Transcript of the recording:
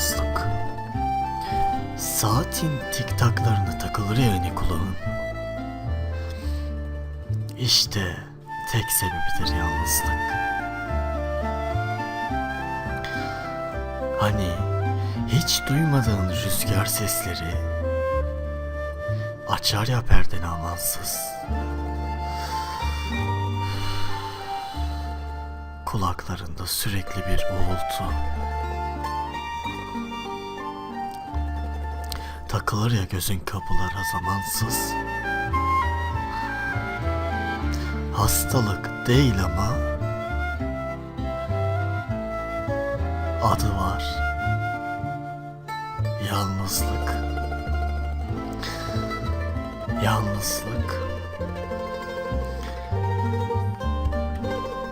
yalnızlık. Saatin tiktaklarına takılır ya yani kulağın. İşte tek sebebidir yalnızlık. Hani hiç duymadığın rüzgar sesleri açar ya perdeni amansız. Kulaklarında sürekli bir uğultu. Takılır ya gözün kapılara zamansız. Hastalık değil ama adı var. Yalnızlık. Yalnızlık.